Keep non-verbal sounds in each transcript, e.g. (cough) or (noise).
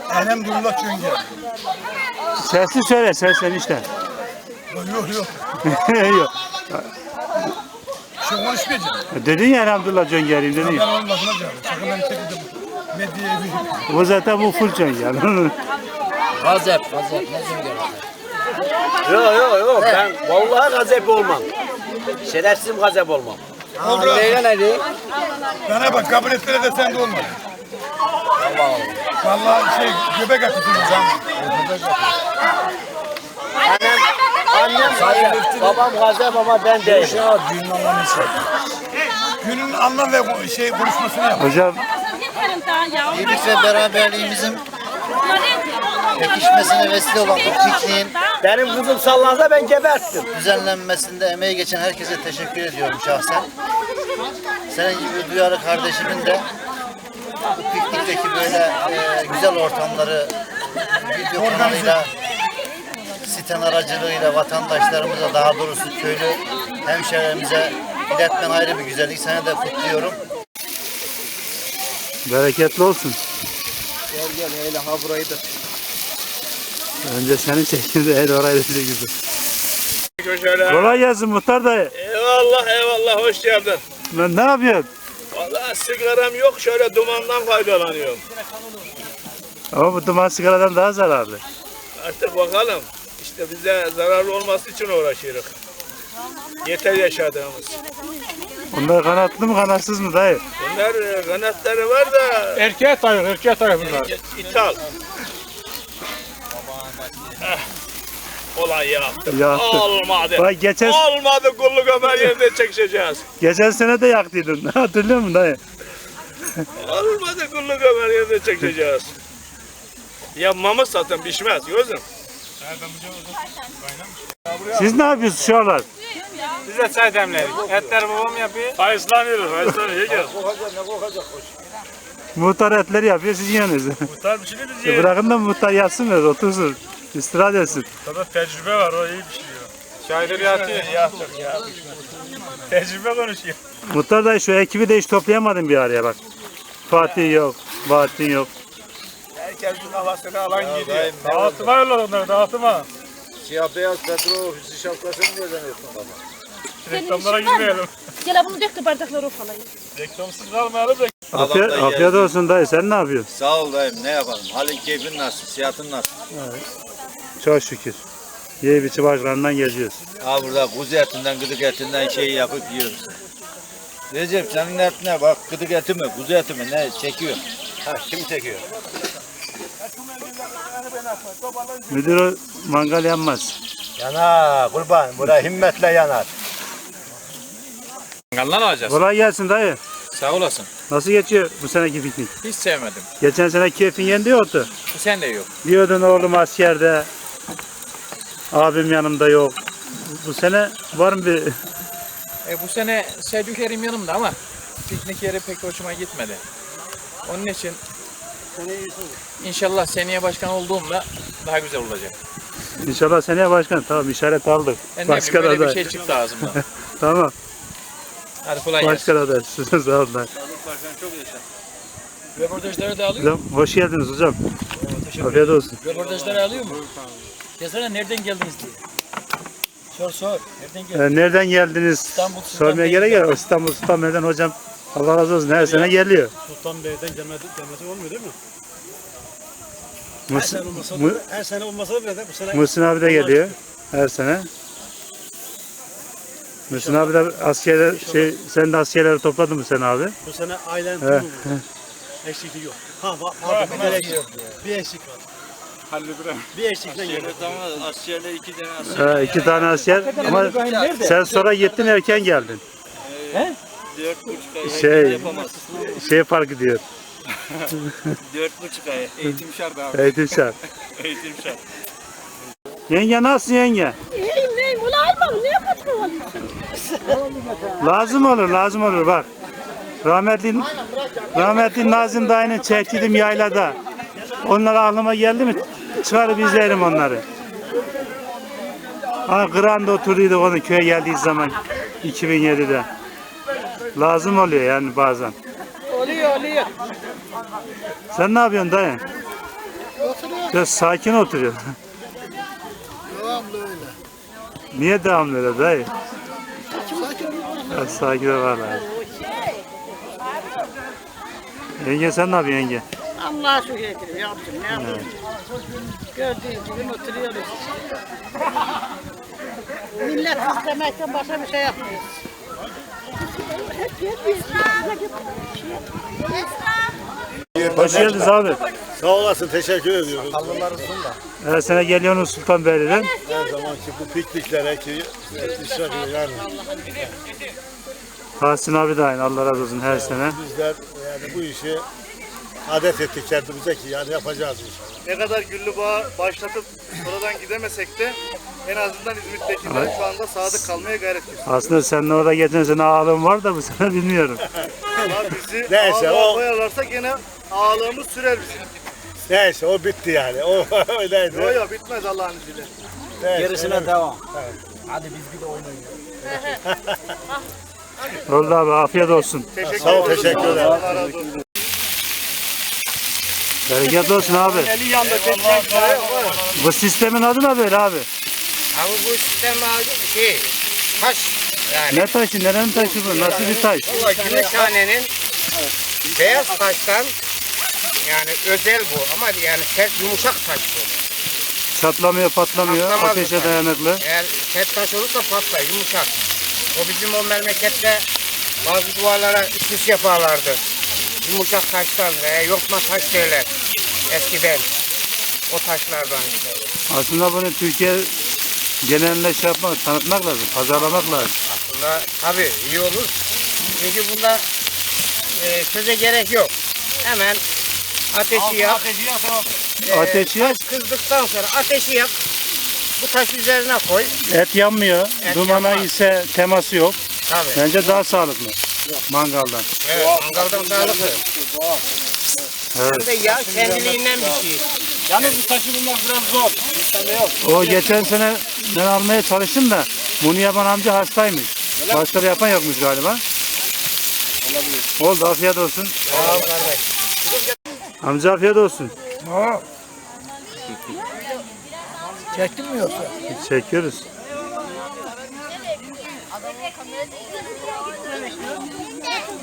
Elhamdülillah Çönger. Sesli söyle seslen işte. Yok yok. (laughs) Yok. Şey konuşmayacağım. Dedin ya elhamdülillah Cönger'im dedin Ben ya. onun lafına geldim. Sakın beni çekildim. Medyaya bir. Bu zaten bu full Cönger. (laughs) Gazep, gazep. Ne zümrüt? Yok yok yok ben vallahi gazep olmam. Şerefsizim gazep olmam. Oldu. Neyle neydi? Bana bak kabul ettiler de sen de olmadı. Allah Allah. Vallahi şey göbek akıtın. Annem, annem gazep, babam gazep ama ben değilim. Ya düğün anlamı Günün anlam ve şey konuşmasını yap. Hocam Birlik ve beraberliğimizin pekişmesine vesile olan bu pikniğin Benim kızım sallansa ben geberttim. düzenlenmesinde emeği geçen herkese teşekkür ediyorum şahsen. Senin gibi duyarlı kardeşimin de piknikteki böyle e, güzel ortamları video kanalıyla siten aracılığıyla vatandaşlarımıza daha doğrusu köylü hemşehrilerimize iletmen ayrı bir güzellik. Seni de kutluyorum. bereketli olsun. Gel gel öyle ha burayı da. Önce seni çekildi el orayı dedi gibi. Kolay gelsin muhtar dayı. Eyvallah eyvallah hoş geldin. Ben ne yapıyorsun? Vallahi sigaram yok şöyle dumandan faydalanıyorum. Ama bu duman sigaradan daha zararlı. Artık bakalım. İşte bize zararlı olması için uğraşıyoruz. Yeter yaşadığımız. Onlar kanatlı mı kanatsız mı dayı? Bunlar e, kanatları var da Erkeğe tarif, erkeğe tarif bunlar. ithal. Eh, Olan yaktı. Yaktı. Olmadı. Bak geçen, Olmadı kulluk ömer yerinde çekişeceğiz. geçen sene de yaktıydın. (laughs) Hatırlıyor musun dayı? Olmadı kulluk ömer yerinde çekişeceğiz. Yapmamız zaten pişmez gözüm. Siz ne yapıyorsunuz şu aralar? Biz de çay demledik. Etleri babam yapıyor. Fayızlanıyoruz, fayızlanıyoruz. Muhtar etleri yapıyor siz yiyorsunuz. Muhtar bir şey biz E Bırakın da muhtar yatsın biraz otursun. İstirahat etsin. Tabii tecrübe var, o iyi pişiriyor. Çayları yatıyor. Yaptık ya. Tecrübe konuşuyor. Muhtar dayı şu ekibi de hiç toplayamadın bir araya bak. Fatih yok, Bahattin yok. Herkesin kafasını alan gidiyor. Dağıtıma yolladı onları, dağıtıma. Siyah beyaz petrol ofisi şapkasını niye deniyorsun baba? Reklamlara girmeyelim. Gel bunu dök de bardakları falan. Reklamsız kalmayalım da. Afiyet, afiyet olsun dayı sen ne yapıyorsun? Sağ ol dayım ne yapalım? Halin keyfin nasıl? Sihatın nasıl? Çok şükür. Ye biçi başlarından geziyoruz. Ha burada kuzu etinden, gıdık etinden şey yapıp yiyoruz. Recep senin etine bak gıdık eti mi, kuzu eti mi ne çekiyor? Ha kim çekiyor? Müdür o mangal yanmaz. Yanar kurban, bura himmetle yanar. Mangaldan alacağız. Kolay gelsin dayı. Sağ olasın. Nasıl geçiyor bu seneki piknik? Hiç sevmedim. Geçen sene keyfin yendi yoktu. Sen de yok. Diyordun oğlum askerde. Abim yanımda yok. Bu sene var mı bir E, bu sene sevdiklerim yanımda ama piknik yeri pek hoşuma gitmedi. Onun için İnşallah seneye başkan olduğumda daha güzel olacak. İnşallah seneye başkan. Tamam işaret aldık. Ben Başkan böyle bir aday. şey çıktı ağzımdan. (laughs) Tamam. Hadi kolay gelsin. Başkan aday. (laughs) Size sağ olun. Röportajları da alıyor Hocam, hoş geldiniz hocam. Afiyet olsun. Röportajları alıyor mu? Yazana nereden geldiniz diye. Sor sor. Nereden geldiniz? Ee, nereden geldiniz? İstanbul Sormaya gerek yok. İstanbul Sultan Bey'den hocam. Allah razı olsun. Her sene geliyor. Sultan Bey'den gelmedi, gelmesi olmuyor değil mi? Muhsin, olmasa Mu- her sene olmasa bile de bu sene Muhsin abi de geliyor. Her sene. Muhsin abi de askerler, şey, sen de askerleri topladın mı sen abi? bu sene ailen He. eksikliği yok. Ha va- pardon bir, eksik, bir eksik var. Bir eksikten geliyor. Ha, iki tane asker ama sen sonra gittin erken geldin. Şey, şey fark ediyor. (laughs) Dört buçuk ay. Eğitim şart abi. Eğitim şart. (laughs) Eğitim şart. Yenge nasılsın yenge? İyiyim neyim? Ulan almam. Ne yapıyorsun? Lazım olur, lazım olur bak. Rahmetli, rahmetli Nazım dayının çektiğim yaylada. Onlar aklıma geldi mi çıkarıp izlerim onları. Ha Kıran'da oturduyduk onu köye geldiği zaman 2007'de. Lazım oluyor yani bazen. Oluyor oluyor. Sen ne yapıyorsun dayı? Biraz sakin oturuyor. Devamlı öyle. Niye devamlı öyle dayı? Sakin ol valla. Yenge sen ne yapıyorsun yenge? Allah'a şükür ederim yavrum ne yapayım. Gördüğün gibi oturuyoruz. Millet istemekten başka bir şey yapmıyoruz. Hoş geldiniz abi. Sağ olasın teşekkür ediyoruz. Her sene geliyorsunuz Sultanbeyli'den. Her zamanki bu pikniklere ki işrak yani Tahsin abi de aynı Allah razı olsun her sene. bizler yani bu işi adet ettik kendimize ki yani yapacağız inşallah. ne kadar güllü bağ başlatıp sonradan gidemesek de en azından İzmit'tekiler şu anda sadık kalmaya gayret ediyor. Aslında senin orada geçen sene ağlım var da bu sene (laughs) bilmiyorum. Ama bizi (laughs) Neyse, o- koyarlarsa gene ağlığımız sürer bizim. Neyse o bitti yani. O (laughs) öyleydi. Yok yok bitmez Allah'ın izniyle. Neyse, Gerisine devam. Oldu abi afiyet olsun. Teşekkür Sağ ol, ederiz. teşekkür ederim. Allah razı olsun. Bereket olsun abi. Eli Bu sistemin adı ne böyle abi? Abi bu sistem şey taş yani Ne taşı, nerenin taşı bu? Nasıl bir taş? bu Gümüşhane'nin beyaz taştan yani özel bu ama yani sert yumuşak taş bu. Çatlamıyor, patlamıyor, Patlamaz ateşe bu taş. dayanıklı. Eğer sert taş olursa patlar yumuşak. O bizim o memlekette bazı duvarlara süs yaparlardı. Yumuşak taştan veya yokma taş derler eskiden. O taşlardan işte. Aslında bunu Türkiye geneline şey yapmak, tanıtmak lazım, pazarlamak lazım. Aslında tabii iyi olur. Çünkü bunda e, söze gerek yok. Hemen ateşi yak. E, Ateşi yak. kızdıktan sonra ateşi yak. Bu taş üzerine koy. Et yanmıyor, Et dumana yanmaz. ise teması yok. Tabii. Bence daha sağlıklı mangaldan. Evet, mangaldan sağlıklı. Evet. Hem de yağ kendiliğinden bir şey. Yalnız bu taşı bulmak biraz zor. O geçen sene ben almaya çalıştım da bunu yapan amca hastaymış. Başka da yapan yokmuş galiba. Oldu afiyet olsun. Sağ ol kardeş. Amca afiyet olsun. Çektin mi yoksa? Çekiyoruz.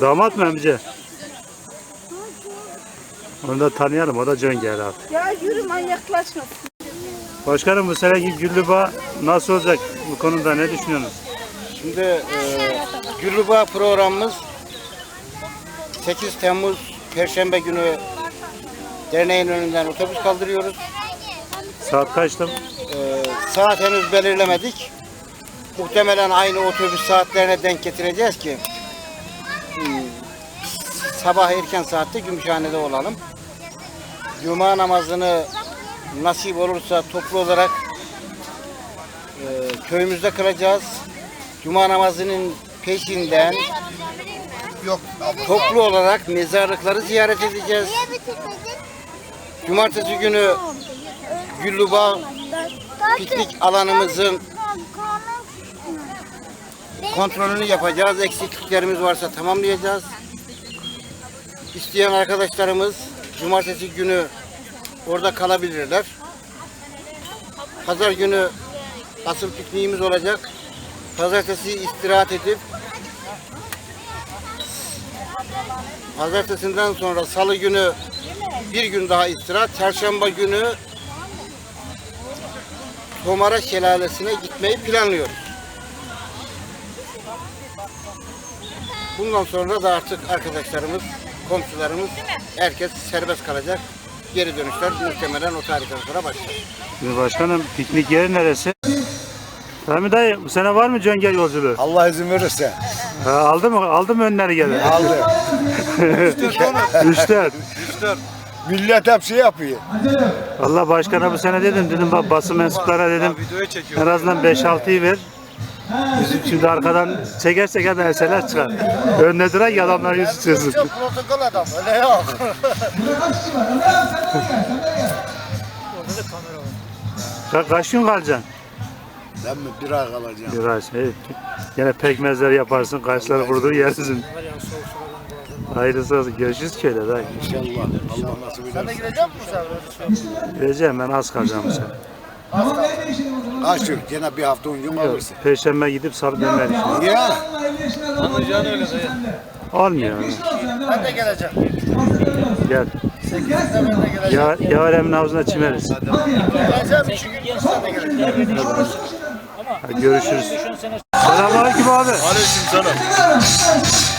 Damat mı amca? Onu da tanıyalım. O da Cöngel abi. Ya yürü manyaklaşma. Başkanım bu seneki Güllübağ nasıl olacak? Bu konuda ne düşünüyorsunuz? Şimdi e, Güllübağ programımız 8 Temmuz Perşembe günü derneğin önünden otobüs kaldırıyoruz. Saat kaçta? Ee, saat henüz belirlemedik. Muhtemelen aynı otobüs saatlerine denk getireceğiz ki sabah erken saatte Gümüşhane'de olalım. Cuma namazını nasip olursa toplu olarak e, köyümüzde kılacağız. Cuma namazının peşinden toplu olarak mezarlıkları ziyaret edeceğiz. Cumartesi günü Güllübağ piknik alanımızın kontrolünü yapacağız. Eksikliklerimiz varsa tamamlayacağız. İsteyen arkadaşlarımız cumartesi günü orada kalabilirler. Pazar günü asıl pikniğimiz olacak. Pazartesi istirahat edip Pazartesinden sonra salı günü bir gün daha istirahat. Çarşamba günü Tomara Şelalesi'ne gitmeyi planlıyoruz. Bundan sonra da artık arkadaşlarımız, komşularımız herkes serbest kalacak. Geri dönüşler muhtemelen o tarihten sonra başlar. Şimdi başkanım piknik yeri neresi? Rami dayı bu sene var mı Cöngel yolculuğu? Allah izin verirse. Ha, aldı mı? Aldı mı önleri gelen? Aldı. (laughs) Üçler. Millet hepsi yapıyor. Allah başkana bu sene dedim dedim bak basın mensuplara dedim en azından 5-6'yı ver. Bizim şimdi arkadan çekersek hemen eserler çıkar. Önüne duran adamlar yüz çıksın. Protokol adam öyle yok. Ka kaç gün kalacaksın? Ben mi bir ay kalacağım? Bir ay şey. Yine pekmezler yaparsın, kaşları vurdur yersin. Hayırlısı olsun. Görüşürüz köyde dayı. İnşallah. Allah nasip eder. Sen de girecek misin sen? Vereceğim ben az kalacağım bu sene. Kaç gün? Gene bir hafta mi Yok, alırsın? Perşembe gidip salı dönmek için. Ya. Olmuyor. yani. Ben de geleceğim. Gel. Sekizinde ben de geleceğim. Ya, yar emin havuzuna çimeriz. Geleceğim. Çünkü gençler de gelecek. Hadi görüşürüz. Selamünaleyküm abi. Aleyküm selam.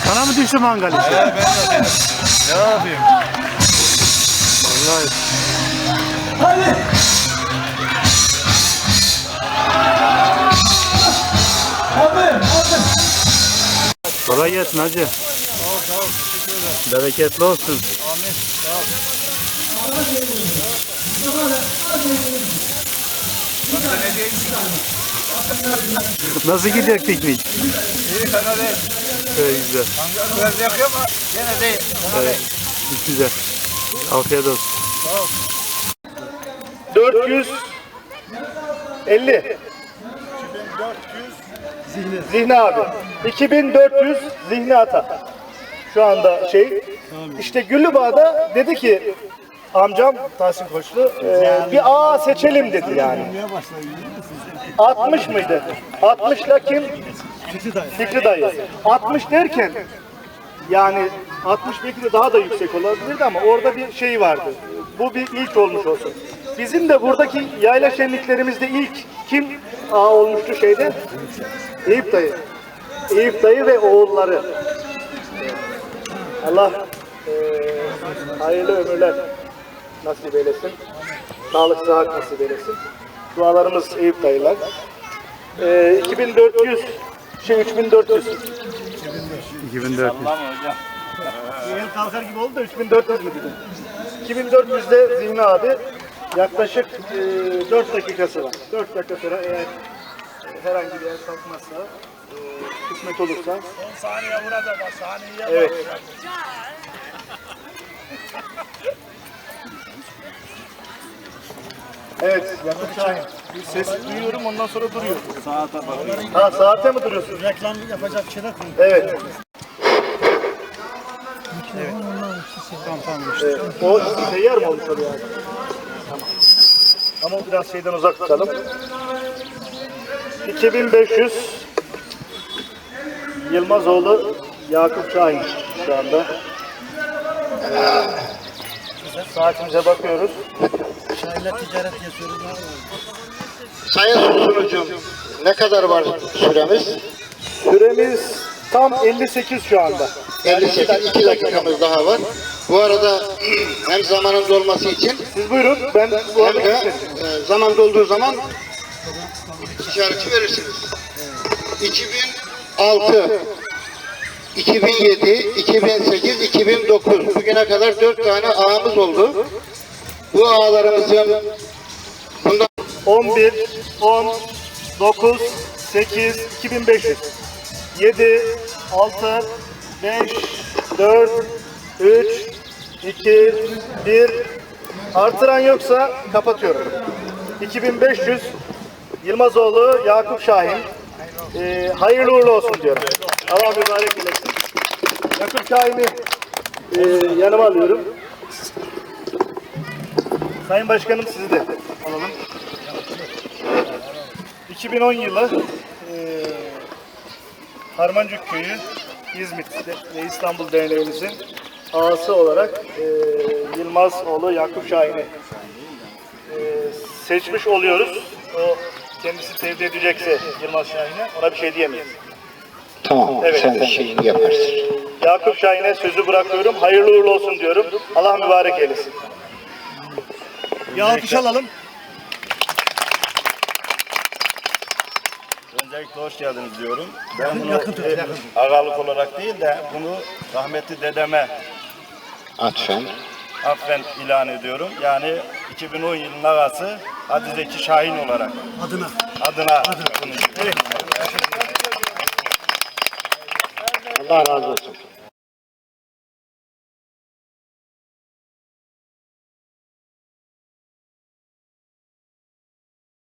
Sana mı düştü mangal işi? Ne yapayım? Vallahi. Kolay gelsin hacı. Bereketli olsun. Nasıl gidiyor piknik? İyi fena değil. Evet, güzel. Mangal biraz yakıyor ama gene değil. Fena Evet, güzel. Afiyet olsun. 450. Zihni abi. 2400 zihni ata. Şu anda şey. İşte Güllübağ'da dedi ki amcam Tahsin Koçlu e, bir A seçelim dedi yani. 60 mıydı? 60'la kim? Fikri dayı. 60 derken yani 60 belki de daha da yüksek olabilirdi ama orada bir şey vardı. Bu bir ilk olmuş olsun. Bizim de buradaki yayla şenliklerimizde ilk kim A olmuştu şeyde? Eyüp dayı. Eyüp dayı ve oğulları. Allah eee, hayırlı ömürler nasip eylesin. Sağlık sıhhat nasip eylesin. Dualarımız Eyüp dayılar. Eee 2400 şey 3400 2400. El kalkar gibi oldu da 3400 mü dedim. 2400'de Zihni abi yaklaşık e, 4 dakikası var. 4 dakika sonra eğer herhangi bir yer kalkmazsa, e, kısmet olursa. 10 saniye burada bak, saniye Evet. Evet, Yakup Şahin. Bir ses duyuyorum, ondan sonra duruyor. Saate bakıyorum. Ha, saate mi duruyorsun? Reklam yapacak şeyler koyun. Evet. Evet, o seyyar mı olmuş oluyor yani? Tamam. Ama biraz şeyden uzak tutalım. 2500 Yılmazoğlu Yakup Şahin şu anda. Saatimize bakıyoruz. Şahinler ticaret yapıyoruz. Sayın sunucum ne kadar var süremiz? Süremiz tam 58 şu anda. 58 2 dakikamız daha var. Bu arada hem zamanın dolması için Siz buyurun. Ben bu hem arada de e, zaman dolduğu zaman işareti verirsiniz. 2006 2007, 2008, 2009 bugüne kadar 4 tane ağımız oldu. Bu ağlarımızın bundan 11, 10, 9, 8, 2500. 7, 6, 5, 4, 3, 2, 1. Artıran yoksa kapatıyorum. 2500 Yılmazoğlu Yakup Şahin. Ee, hayırlı uğurlu olsun diyorum. Allah mübarek eylesin. Yakup Şahin'i e, yanıma alıyorum. Sayın Başkanım sizi de alalım. 2010 yılı eee Harmancık Köyü İzmit ve İstanbul Derneğimizin ağası olarak eee Yılmazoğlu Yakup Şahin'i eee, seçmiş oluyoruz. O kendisi tevdi edecekse Yılmaz Şahin'e ona bir şey diyemeyiz. Tamam Evet. sen de şeyini yaparsın. Yakup Şahin'e sözü bırakıyorum. Hayırlı uğurlu olsun diyorum. Allah mübarek eylesin. Bir alkış alalım. Öncelikle hoş geldiniz diyorum. Ben bunu e, ağalık olarak değil de bunu rahmetli dedeme Atfen. atfen ilan ediyorum. Yani 2010 yılının ağası Hacı Zeki Şahin olarak Adına. adına bunu Allah razı olsun.